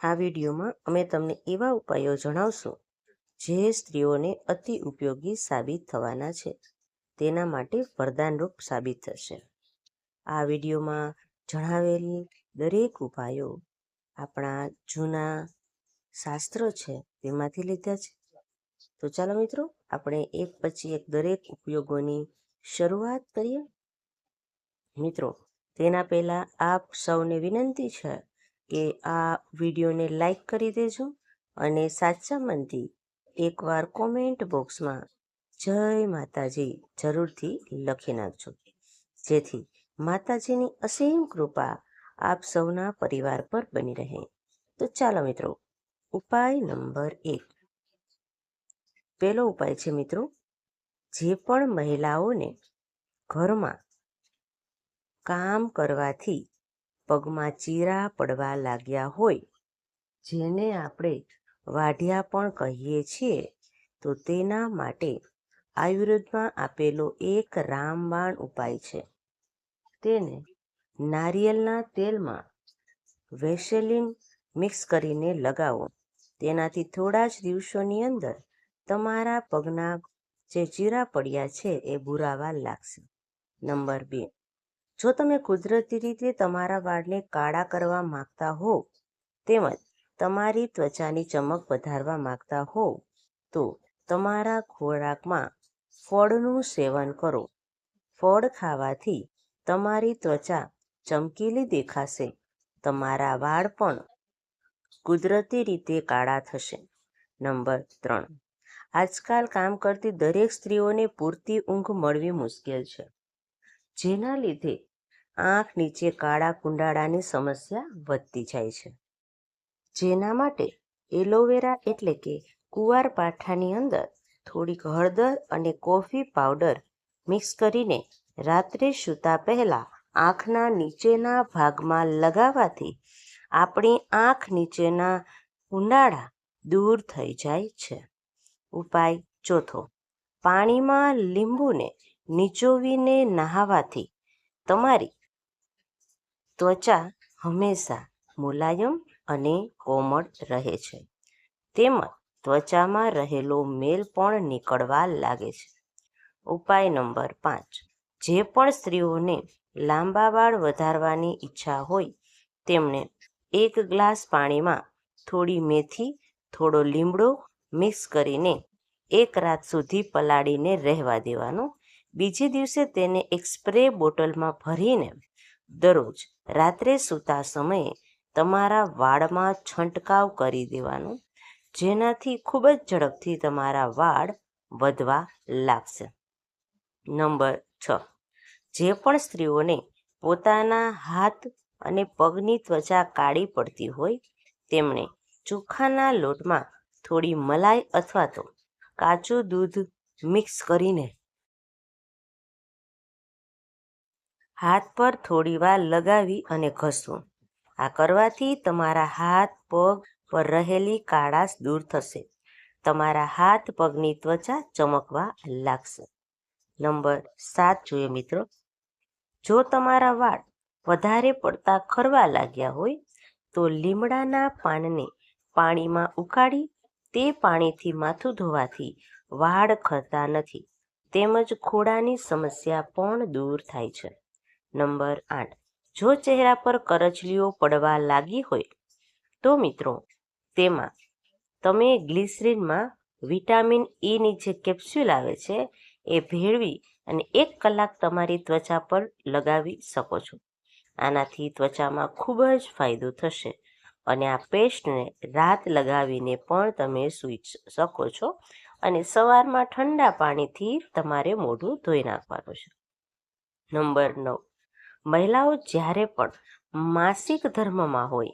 આ વિડીયોમાં અમે તમને એવા ઉપાયો જણાવશું જે સ્ત્રીઓને અતિ ઉપયોગી સાબિત થવાના છે. તેના માટે વરદાનરૂપ સાબિત થશે. આ વિડીયોમાં જણાવેલ દરેક ઉપાયો આપણા જૂના શાસ્ત્ર છે તેમાંથી લીધા છે. તો ચાલો મિત્રો, આપણે એક પછી એક દરેક ઉપયોગોની શરૂઆત કરીએ. મિત્રો, તેના પહેલાં આપ સૌને વિનંતી છે કે આ વિડીયોને લાઈક કરી દેજો અને સાચા મનથી એકવાર કોમેન્ટ બોક્સમાં જય માતાજી જરૂરથી લખી નાખજો. જેથી માતાજીની અસીમ કૃપા આપ સૌના પરિવાર પર બની રહે. તો ચાલો મિત્રો, ઉપાય નંબર એક. પહેલો ઉપાય છે મિત્રો, જે પણ મહિલાઓને ઘરમાં કામ કરવાથી પગમાં ચીરા પડવા લાગ્યા હોય, જેને આપણે વાઢિયા પણ કહીએ છીએ, તો તેના માટે આયુર્વેદમાં આપેલો એક રામબાણ ઉપાય છે. તેને નારિયેળના તેલમાં વેસેલિન મિક્સ કરીને લગાવો. તેનાથી થોડા જ દિવસોની અંદર તમારા પગના જે ચીરા પડ્યા છે એ ભૂરાવા લાગશે. નંબર બે. જો તમે કુદરતી રીતે તમારા વાળને કાળા કરવા માંગતા હો, તેમજ તમારી ત્વચાની ચમક વધારવા માંગતા હો, તો તમારા ખોરાકમાં ફળનું સેવન કરો. ફળ ખાવાથી તમારી ત્વચા ચમકીલી દેખાશે. તમારા વાળ પણ કુદરતી રીતે કાળા થશે. નંબર ત્રણ. આજકાલ કામ કરતી દરેક સ્ત્રીઓને પૂરતી ઊંઘ મળવી મુશ્કેલ છે. જેના લીધે આંખ નીચે કાળા કુંડાળાની સમસ્યા વધતી જાય છે. જેના માટે એલોવેરા એટલે કે કુવાર પાઠાની અંદર થોડીક હળદર અને કોફી પાવડર મિક્સ કરીને રાત્રે સૂતા પહેલાં આંખના નીચેના ભાગમાં લગાવવાથી આપણી આંખ નીચેના કુંડાળા દૂર થઈ જાય છે. ઉપાય ચોથો, પાણીમાં લીંબુને નીચોવીને નહાવાથી તમારી ત્વચા હંમેશા મુલાયમ અને કોમળ રહે છે. તેમજ ત્વચામાં રહેલો મેલ પણ નીકળવા લાગે છે. ઉપાય નંબર પાંચ. જે પણ સ્ત્રીઓને લાંબા વાળ વધારવાની ઈચ્છા હોય તેમણે એક ગ્લાસ પાણીમાં થોડી મેથી, થોડો લીમડો મિક્સ કરીને એક રાત સુધી પલાળીને રહેવા દેવાનું. બીજે દિવસે તેને એક સ્પ્રે બોટલમાં ભરીને દરરોજ રાત્રે સૂતા સમયે તમારા વાળમાં છંટકાવ કરી દેવાનો, જેનાથી ખૂબ જ ઝડપથી તમારા વાળ વધવા લાગશે. નંબર છ. જે પણ સ્ત્રીઓને પોતાના હાથ અને પગની ત્વચા કાળી પડતી હોય, તેમણે ચોખાના લોટમાં થોડી મલાઈ અથવા તો કાચું દૂધ મિક્સ કરીને હાથ પર થોડી વાર લગાવી અને ઘસવું. આ કરવાથી તમારા હાથ, પગ પર રહેલી કાળાશ દૂર થશે. તમારા હાથ પગની ત્વચા ચમકવા લાગશે. નંબર સાત જોઈએ મિત્રો. જો તમારા વાળ વધારે પડતા ખરવા લાગ્યા હોય, તો લીમડાના પાનને પાણીમાં ઉકાળી તે પાણીથી માથું ધોવાથી વાળ ખરતા નથી. તેમજ ખોડાની સમસ્યા પણ દૂર થાય છે. નંબર આઠ. જો ચહેરા પર કરચલીઓ પડવા લાગી હોય, તો મિત્રો, તેમાં તમે ગ્લિસરીનમાં વિટામિન ઈની જે કેપ્સ્યુલ આવે છે, એ ભેળવી અને એક કલાક તમારી ત્વચા પર લગાવી શકો છો. આનાથી ત્વચામાં ખૂબ જ ફાયદો થશે અને આ પેસ્ટને રાત લગાવીને પણ તમે સૂઈ શકો છો અને સવારમાં ઠંડા પાણીથી તમારે મોઢું ધોઈ નાખવાનું છે. નંબર નવ. મહિલાઓ જ્યારે પણ માસિક ધર્મમાં હોય,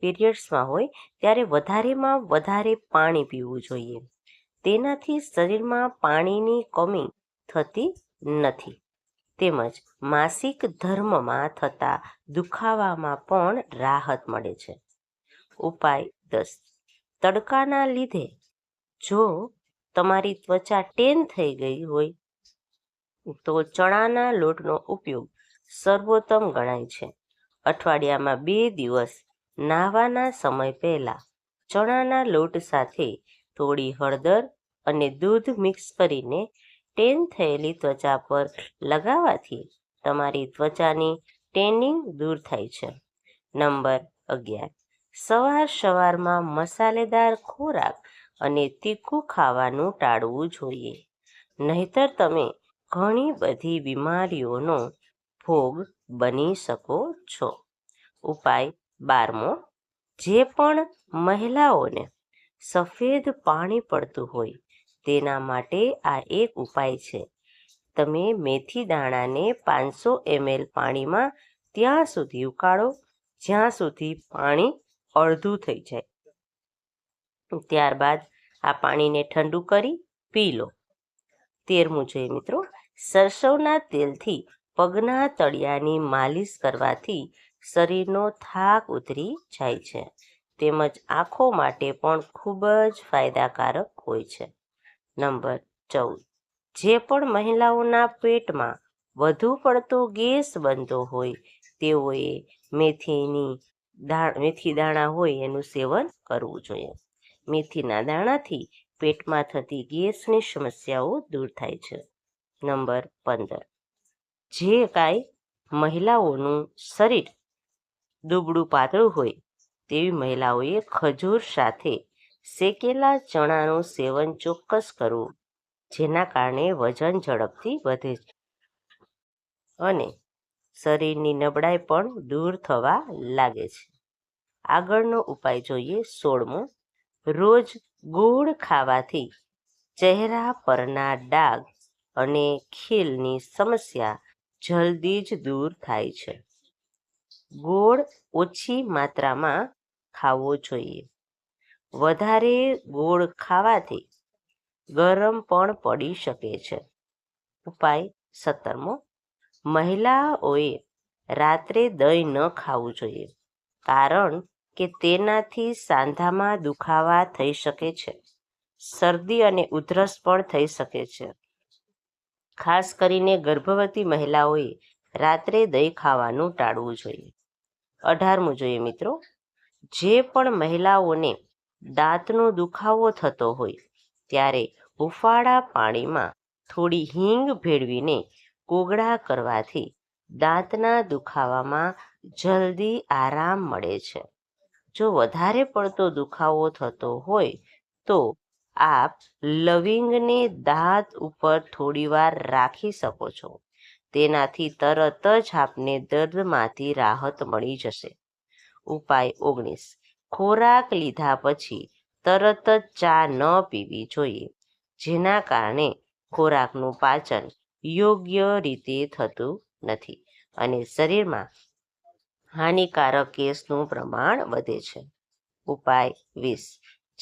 પીરિયડ્સમાં હોય, ત્યારે વધારેમાં વધારે પાણી પીવું જોઈએ. તેનાથી શરીરમાં પાણીની કમી થતી નથી. તેમજ માસિક ધર્મમાં થતા દુખાવામાં પણ રાહત મળે છે. ઉપાય દસ. તડકાના લીધે જો તમારી ત્વચા ટેન થઈ ગઈ હોય, તો ચણાના લોટનો ઉપયોગ સર્વોત્તમ ગણાય છે. અઠવાડિયામાં બે દિવસ નાહવાના સમય પહેલાં ચણાના લોટ સાથે થોડી હળદર અને દૂધ મિક્સ કરીને ટેન થયેલી ત્વચા પર લગાવવાથી તમારી ત્વચાની ટેનિંગ દૂર થાય છે. નંબર અગિયાર. સવાર સવારમાં મસાલેદાર ખોરાક અને તીખું ખાવાનું ટાળવું જોઈએ. નહીતર તમે ઘણી બધી બીમારીઓનો ભોગ બની શકો છો. ઉપાય બારમો, જે પણ મહિલાઓને સફેદ પાણી પડતું હોય તેના માટે આ એક ઉપાય છે. તમે મેથી દાણાને પાંચસો એમએલ પાણીમાં ત્યાં સુધી ઉકાળો, જ્યાં સુધી પાણી અડધું થઈ જાય. ત્યારબાદ આ પાણીને ઠંડુ કરી પી લો. તેરમું જોઈએ મિત્રો, સરસવના તેલથી પગના તળિયાની માલિશ કરવાથી શરીરનો થાક ઉતરી જાય છે. તેમજ આંખો માટે પણ ખૂબ જ ફાયદાકારક હોય છે. નંબર ચૌદ. જે પણ મહિલાઓના પેટમાં વધુ પડતો ગેસ બનતો હોય, તેઓએ મેથીની દાણ મેથી દાણા હોય એનું સેવન કરવું જોઈએ. મેથીના દાણાથી પેટમાં થતી ગેસની સમસ્યાઓ દૂર થાય છે. નંબર પંદર. જે કાંઈ મહિલાઓનું શરીર દુબળું પાતળું હોય, તેવી મહિલાઓએ ખજૂર સાથે શેકેલા ચણાનું સેવન ચોક્કસ કરવું, જેના કારણે વજન ઝડપથી વધે છે. અને શરીરની નબળાઈ પણ દૂર થવા લાગે છે. આગળનો ઉપાય જોઈએ સોળમો, રોજ ગોળ ખાવાથી ચહેરા પરના ડાઘ અને ખીલની સમસ્યા જલ્દી જ દૂર થાય છે. ગોળ ઓછી માત્રામાં ખાવો જોઈએ. વધારે ગોળ ખાવાથી ગરમ પણ પડી શકે છે. ઉપાય સત્તરમો, મહિલાઓએ રાત્રે દહીં ન ખાવું જોઈએ, કારણ કે તેનાથી સાંધામાં દુખાવા થઈ શકે છે. શરદી અને ઉધરસ પણ થઈ શકે છે. ખાસ કરીને ગર્ભવતી મહિલાઓએ રાત્રે દહીં ખાવાનું ટાળવું જોઈએ. અઢારમું જોઈએ મિત્રો. જે પણ મહિલાઓને દાંતનો દુખાવો થતો હોય, ત્યારે હુફાળા પાણીમાં થોડી હિંગ ભેળવીને કોગળા કરવાથી દાંતના દુખાવામાં જલ્દી આરામ મળે છે. જો વધારે પડતો દુખાવો થતો હોય, તો આપ લવિંગને દાંત ઉપર થોડીવાર રાખી શકો છો. તેનાથી તરત જ આપને દર્દમાંથી રાહત મળી જશે. ઉપાય ઓગણીસ. ખોરાક લીધા પછી તરત જ ચા ન પીવી જોઈએ, જેના કારણે ખોરાકનું પાચન યોગ્ય રીતે થતું નથી અને શરીરમાં હાનિકારક ગેસનું પ્રમાણ વધે છે. ઉપાય વીસ.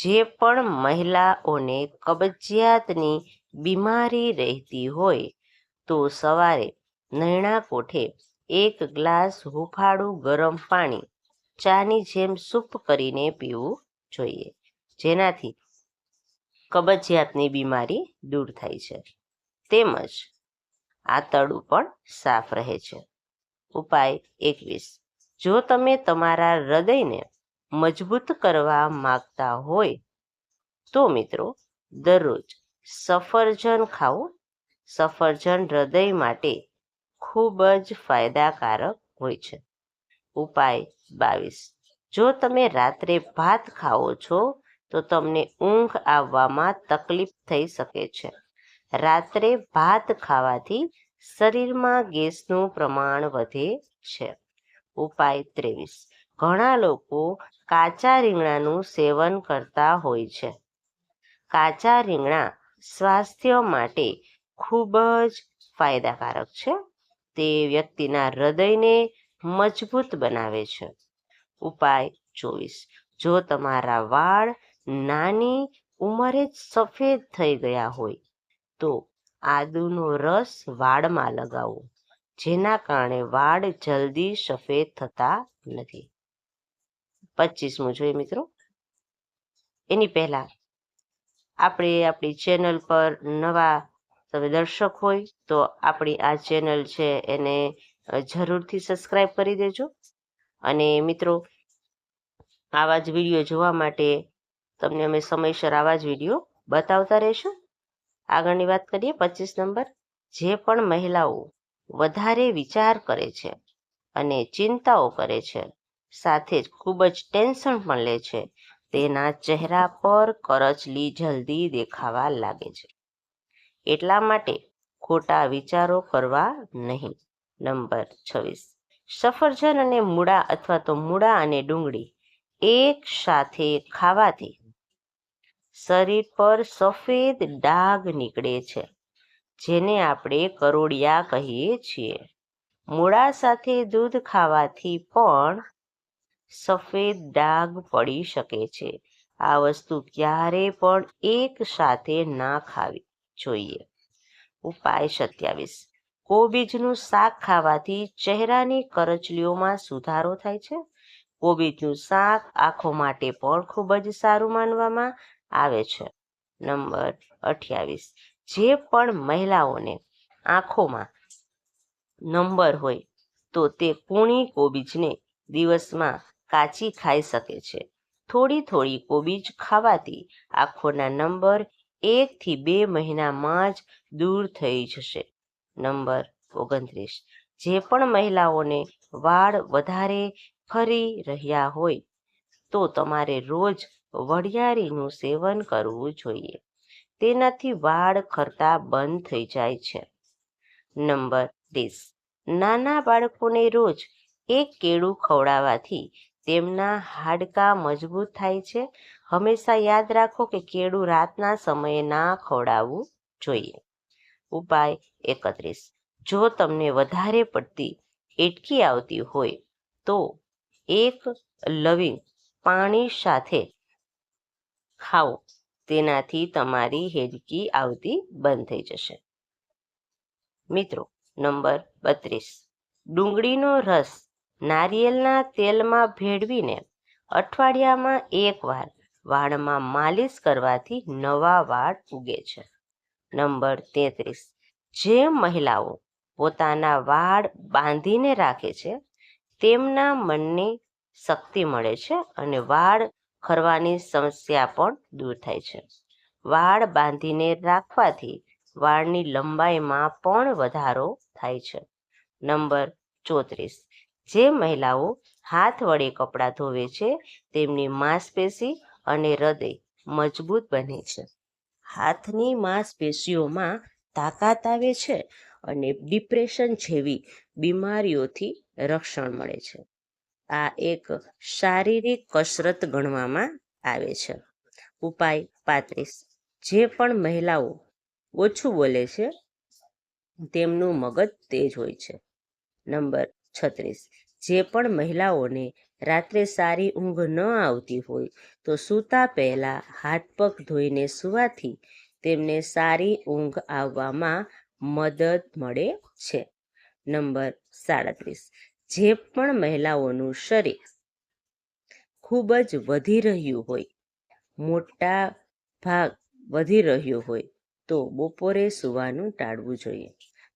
જે પણ મહિલાઓને કબજિયાતની બીમારી રહેતી હોય તો સવારે નૈણા કોઠે એક ગ્લાસ હુંફાળું ગરમ પાણી, ચાની જેમ સૂપ કરીને પીવું જોઈએ, જેનાથી કબજિયાતની બીમારી દૂર થાય છે. તેમજ આંતરડું પણ સાફ રહે છે. ઉપાય એકવીસ. જો તમે તમારા હૃદયને મજબૂત કરવા માગતા હોય. તો મિત્રો, દરરોજ સફરજન ખાવું સફરજન હૃદય માટે ખૂબ જ ફાયદાકારક હોય છે. ઉપાય બાવીસ. જો તમે રાત્રે ભાત ખાઓ છો, તો તમને ઊંઘ આવવામાં તકલીફ થઈ શકે છે. રાત્રે ભાત ખાવાથી શરીરમાં ગેસનું પ્રમાણ વધે છે. ઉપાય ત્રેવીસ. ઘણા લોકો કાચા રીંગણાનું સેવન કરતા હોય છે. કાચા રીંગણા સ્વાસ્થ્ય માટે ખૂબ જ ફાયદાકારક છે. તે વ્યક્તિના હૃદયને મજબૂત બનાવે છે. ઉપાય ચોવીસ. જો તમારા વાળ નાની ઉંમરે જ સફેદ થઈ ગયા હોય, તો આદુનો રસ વાળમાં લગાવો, જેના કારણે વાળ જલ્દી સફેદ થતા નથી. પચીસમું જોઈએ મિત્રો. એની પહેલા આપણે આપણી ચેનલ પર નવા તમે દર્શક હોય તો આપણી આ ચેનલ છે એને જરૂરથી સબસ્ક્રાઈબ કરી દેજો. અને મિત્રો, આવા જ વીડિયો જોવા માટે તમને અમે સમયસર આવા જ વીડિયો બતાવતા રહીશું. આગળની વાત કરીએ પચીસ નંબર, જે પણ મહિલાઓ વધારે વિચાર કરે છે અને ચિંતાઓ કરે છે સાથે જ ખૂબ જ ટેન્શન પણ લે છે. તેના ચહેરા પર કરચલી જલ્દી દેખાવા લાગે છે. એટલા માટે ખોટા વિચારો કરવા નહીં. નંબર છવ્વીસ. સફરજન અને મૂળા અથવા તો મૂળા અને ડુંગળી એક સાથે ખાવાથી શરીર પર સફેદ ડાઘ નીકળે છે, જેને આપણે કરોડિયા કહીએ છીએ. મૂળા સાથે દૂધ ખાવાથી પણ સફેદ ડાઘ પડી શકે છે. આ વસ્તુ ક્યારે પણ એક સાથે ના ખાવી જોઈએ. ઉપાય સત્યાવીસ. કોબીજનું શાક ખાવાથી ચહેરાની કરચલીઓમાં સુધારો થાય છે. કોબીજનું શાક આંખો માટે પણ ખૂબ જ સારું માનવામાં આવે છે. નંબર અઠ્યાવીસ. જે પણ મહિલાઓને આંખોમાં નંબર હોય તો તે કૂણી કોબીજને દિવસમાં કાચી ખાઈ શકે છે. થોડી થોડી કોબીજ ખાવાથી આંખોના નંબર એકથી બે મહિનામાં જ દૂર થઈ જશે. નંબર ઓગણત્રીસ. જે પણ મહિલાઓને વાળ વધારે ફરી રહ્યા હોય, તો તમારે રોજ વરિયાળીનું સેવન કરવું જોઈએ. તેનાથી વાળ ખરતા બંધ થઈ જાય છે. નંબર ત્રીસ નાના બાળકોને રોજ એક કેળું ખવડાવવાથી તેમના હાડકાં મજબૂત થાય છે. હંમેશા યાદ રાખો કે કેળું રાતના સમયે ના ખવડાવવું જોઈએ. ઉપાય એકત્રીસ. જો તમને વધારે પડતી એટકી આવતી હોય તો એક લવિંગ પાણી સાથે ખાઓ. તેનાથી તમારી હેડકી આવતી બંધ થઈ જશે. મિત્રો, નંબર બત્રીસ. ડુંગળીનો રસ નારિયેળના તેલમાં ભેળવીને અઠવાડિયામાં એકવાર વાળમાં માલિશ કરવાથી નવા વાળ ઉગે છે. નંબર તેત્રીસ. જે મહિલાઓ પોતાના વાળ બાંધીને રાખે છે, તેમના મનને શક્તિ મળે છે અને વાળ ખરવાની સમસ્યા પણ દૂર થાય છે. વાળ બાંધીને રાખવાથી વાળની લંબાઈમાં પણ વધારો થાય છે. નંબર ચોત્રીસ. જે મહિલાઓ હાથ વડે કપડાં ધોવે છે, તેમની માંસપેશી અને હૃદય મજબૂત બને છે. હાથની માંસપેશીઓમાં તાકાત આવે છે અને ડિપ્રેશન જેવી બીમારીઓથી રક્ષણ મળે છે. આ એક શારીરિક કસરત ગણવામાં આવે છે. ઉપાય પાંત્રીસ. જે પણ મહિલાઓ ઓછું બોલે છે, તેમનું મગજ તેજ હોય છે. નંબર છત્રીસ. જે પણ મહિલાઓને રાત્રે સારી ઊંઘ ન આવતી હોય તો સૂતા પહેલાં હાથ પગ ધોઈને સૂવાથી તેમને સારી ઊંઘ આવવામાં મદદ મળે છે. નંબર સાડત્રીસ. જે પણ મહિલાઓનું શરીર ખૂબ જ વધી રહ્યું હોય, મોટા ભાગ વધી રહ્યો હોય તો બપોરે સૂવાનું ટાળવું જોઈએ.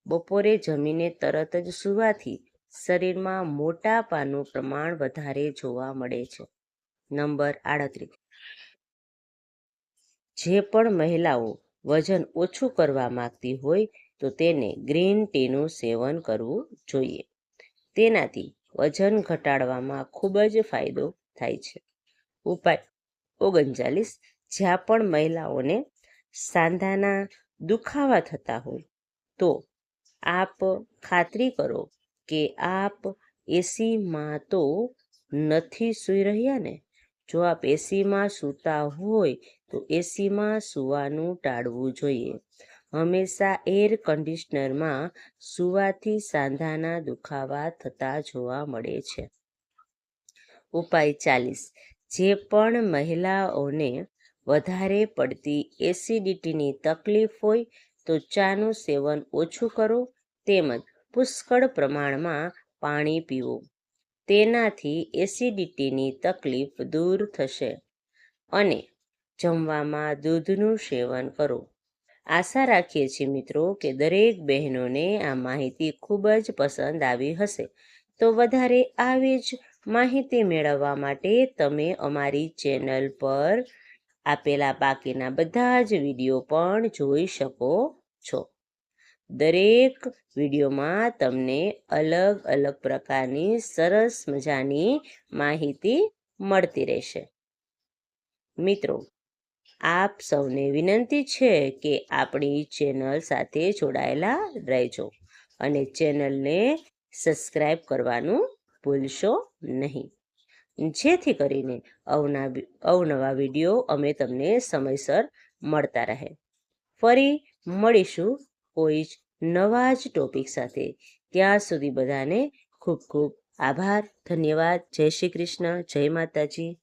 બપોરે જમીને તરત જ સૂવાથી શરીરમાં મોટાપાનું પ્રમાણ વધારે જોવા મળે છે. નંબર આડત્રીસ. જે પણ મહિલાઓ વજન ઓછું કરવા માંગતી હોય તો તેને ગ્રીન ટીનું સેવન કરવું જોઈએ. તેનાથી વજન ઘટાડવામાં ખૂબ જ ફાયદો થાય છે. ઉપાય. ઓગણચાલીસ. જ્યાં પણ મહિલાઓને સાંધાના દુખાવા થતા હોય તો આપ ખાતરી કરો કે આપ એસીમાં તો નથી સૂઈ રહ્યા ને? જો આપ એસીમાં સૂતા હોય તો એસીમાં સૂવાનું ટાળવું જોઈએ. હંમેશા એર કન્ડિશનરમાં સૂવાથી સાંધાના દુખાવા થતા જોવા મળે છે. ઉપાય ચાલીસ. જે પણ મહિલાઓને વધારે પડતી એસિડિટીની તકલીફ હોય તો ચાનું સેવન ઓછું કરો. તેમજ પુષ્કળ પ્રમાણમાં પાણી પીવો. તેનાથી એસિડિટીની તકલીફ દૂર થશે અને જમવામાં દૂધનું સેવન કરો. આશા રાખીએ છીએ મિત્રો કે દરેક બહેનોને આ માહિતી ખૂબ જ પસંદ આવી હશે. તો વધારે આવી જ માહિતી મેળવવા માટે તમે અમારી ચેનલ પર આપેલા બાકીના બધા જ વીડિયો પણ જોઈ શકો છો. દરેક વિડીયોમાં તમને અલગ અલગ પ્રકારની સરસ મજાની માહિતી મળતી રહેશે. મિત્રો, આપ સૌને વિનંતી છે કે આપણી ચેનલ સાથે જોડાયેલા રહેજો અને ચેનલને સબસ્ક્રાઈબ કરવાનું ભૂલશો નહીં. જેથી કરીને અવના અવનવા વીડિયો અમે તમને સમયસર મળતા રહે. ફરી મળીશું કોઈ જ નવા જ ટોપિક સાથે. ત્યાં સુધી બધાને ખૂબ ખૂબ આભાર. ધન્યવાદ. જય શ્રી કૃષ્ણ. જય માતાજી.